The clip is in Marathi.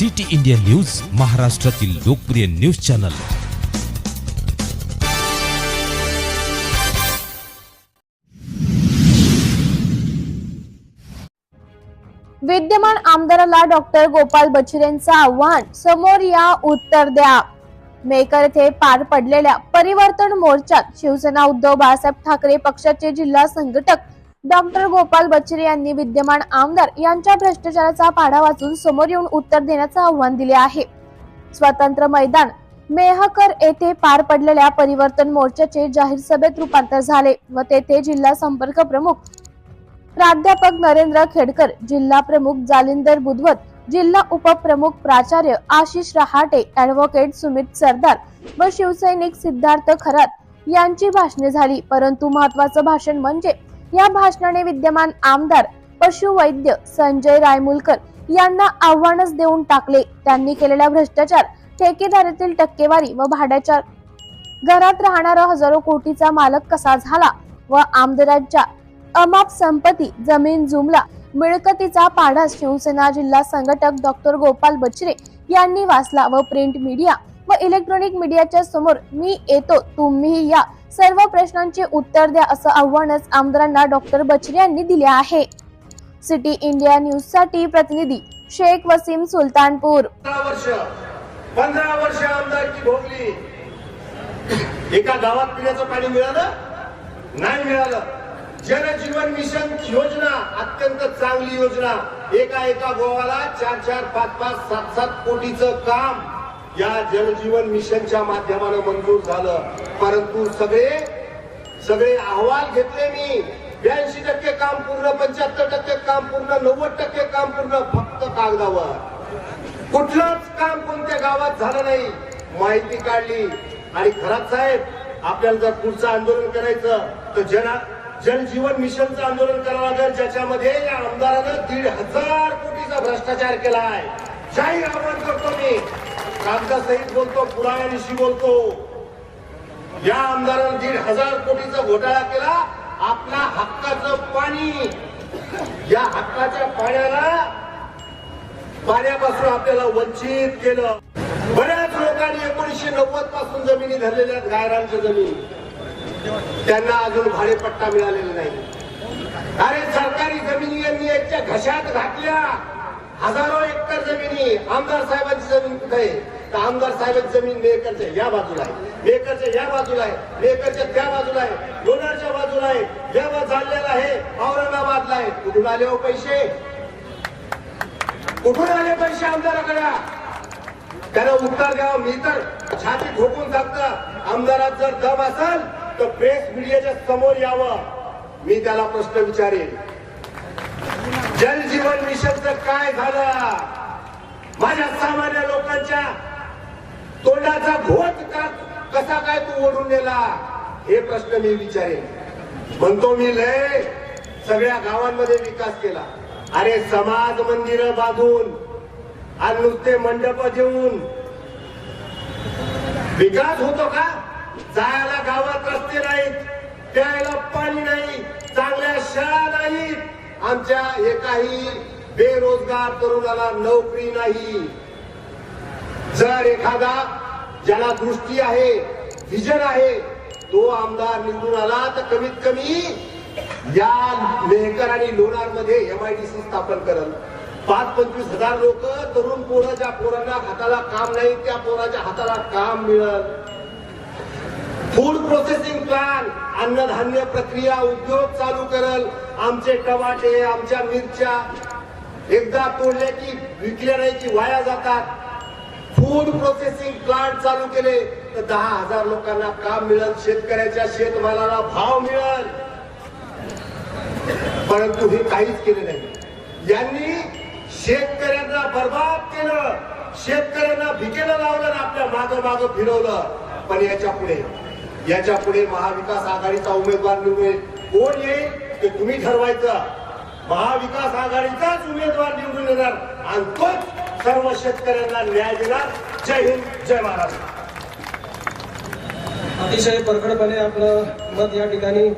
सिटी इंडिया न्यूज महाराष्ट्रातील लोकप्रिय न्यूज चॅनल. विद्यमान आमदाराला डॉक्टर गोपाल बछिरेंचं आव्हान समोर या उत्तर द्या. मेकर येथे पार पडलेल्या परिवर्तन मोर्चात शिवसेना उद्धव बाळासाहेब ठाकरे पक्षाचे जिल्हा संघटक डॉक्टर गोपाल बछिरे यांनी विद्यमान आमदार यांच्या भ्रष्टाचाराचा पाढा वाचून समोर येऊन उत्तर देण्याचं आव्हान दिले आहे. स्वतंत्र मैदान मेहकर येथे पार पडलेल्या परिवर्तन मोर्चाचे जाहीर सभेत रूपांतर झाले व तेथे जिल्हा संपर्क प्रमुख प्राध्यापक नरेंद्र खेडकर जिल्हा प्रमुख जालिंदर बुधवत जिल्हा उपप्रमुख प्राचार्य आशिष रहाटे ऍडव्होकेट सुमित सरदार व शिवसैनिक सिद्धार्थ खरात यांची भाषणे झाली. परंतु महत्वाचं भाषण म्हणजे या भाषणाने विद्यमान आमदार पशुवैद्य संजय रायमुलकर यांना आव्हानच देऊन टाकले. त्यांनी केलेला भ्रष्टाचार ठेकेदारातील टक्केवारी व भाड्याच्या घरात राहणारा हजारो कोटीचा मालक कसा झाला व आमदारांच्या अमाप संपत्ती जमीन जुमला मिळकतीचा पाढा शिवसेना जिल्हा संघटक डॉक्टर गोपाल बचरे यांनी वाचला व प्रिंट मीडिया व इलेक्ट्रॉनिक मीडियाच्या समोर मी येतो तुम्ही या. सर्व प्रश्नांचे उत्तर द्या असं आव्हानच आमदारांना डॉक्टर बचरे यांनी दिले आहे. सिटी इंडिया न्यूजसाठी प्रतिनिधी शेख वसीम सुलतानपूर. वर्ष पंधरा वर्ष आमदारकी भोगली. एका गावात पिण्याचं पाणी मिळालं? नाही मिळालं. जनजीवन मिशन योजना अत्यंत चांगली योजना. एका एका गोवाला चार चार पाच पाच सात सात कोटीचं काम. या जनजीवन मिशनच्या माध्यमानं मंजूर झालं. परंतु सगळे सगळे अहवाल घेतले मी. ब्याऐंशी टक्के काम पूर्ण पंच्याहत्तर टक्के काम पूर्ण नव्वद टक्के काम पूर्ण फक्त कागदावर. कुठलंच काम कोणत्या गावात झालं नाही. माहिती काढली. आणि खराब साहेब आपल्याला जर पुढचं आंदोलन करायचं तर जना जलजीवन मिशनचं आंदोलन करावं लागेल ज्याच्यामध्ये या आमदारानं दीड हजार कोटीचा भ्रष्टाचार केला आहे जाहीर आव्हान करतो मी. कागदासहित बोलतो पुराव्यानिशी बोलतो. या आमदारानं दीड हजार कोटीचा घोटाळा केला. आपला हक्काचं पाणी या हक्काच्या पाण्याला पाण्यापासून आपल्याला वंचित केलं. बऱ्याच लोकांनी एकोणीसशे नव्वदपासून जमिनी धरलेल्या गायरांच्या जमीन. त्यांना अजून भाडेपट्टा मिळालेला नाही. अरे सरकारी जमिनी यांनी यांच्या घशात घातल्या. हजारो एकर जमिनी आमदार साहेबांची जमीन कुठे आहे? तर आमदार साहेबांची जमीन मेकरच्या या बाजूला आहे. मेकरच्या या बाजूला आहे. मेकरच्या त्या बाजूला आहे. लोणारच्या बाजूला आहे. या चाललेला आहे औरंगाबादला आहे. कुठून आले हो पैसे? कुठून आले पैसे आमदाराकडे? त्याला उत्तर द्यावं मी तर छाती ठोकून सांगतं. आमदारात जर दम असाल तर प्रेस मीडियाच्या समोर यावं. मी त्याला प्रश्न विचारेन. जल जीवन मिशनचं काय झालं? माझ्या सामान्य लोकांच्या तोंडाचा घोट का कसा काय तू ओढून नेला? हे प्रश्न मी विचारेन. म्हणतो मी लय सगळ्या गावांमध्ये विकास केला. अरे समाज मंदिर बांधून आणि नुसते मंडप देऊन. विकास होतो का? जायला गावात रस्ते नाहीत प्यायला पाणी नाही चांगल्या शाळा नाहीत. आमच्या एकाही बेरोजगार तरुणाला नोकरी नाही. जर एखादा ज्याला दृष्टी आहे विजन आहे तो आमदार निवडून आला तर कमीत कमी या मेहकर आणि लोणार मध्ये एमआयडीसी स्थापन करल पाच पंचवीस हजार लोक तरुण पोरं ज्या पोरांना हाताला काम नाही त्या पोराच्या हाताला काम मिळल. फूड प्रोसेसिंग प्लान अन्नधान्य प्रक्रिया उद्योग चालू करल आमचे टमाटे आमच्या मिरच्या एकदा तोडल्या की विकल्या नाही की वाया जातात. फूड प्रोसेसिंग प्लांट चालू केले तर दहा हजार लोकांना काम मिळेल शेतकऱ्याच्या शेतमालाला भाव मिळेल. परंतु हे काहीच केले नाही. यांनी शेतकऱ्यांना बर्बाद केलं शेतकऱ्यांना भिकेला लावलं आपल्या माग माग फिरवलं. पण याच्यापुढे याच्यापुढे महाविकास आघाडीचा उमेदवार निवडून कोण येईल ते तुम्ही ठरवायचं. महाविकास आघाडीचाच उमेदवार निवडून येणार आणि तोच सर्व शेतकऱ्यांना न्याय देणार. जय हिंद जय महाराष्ट्र. अतिशय परखडपणे आपलं मत या ठिकाणी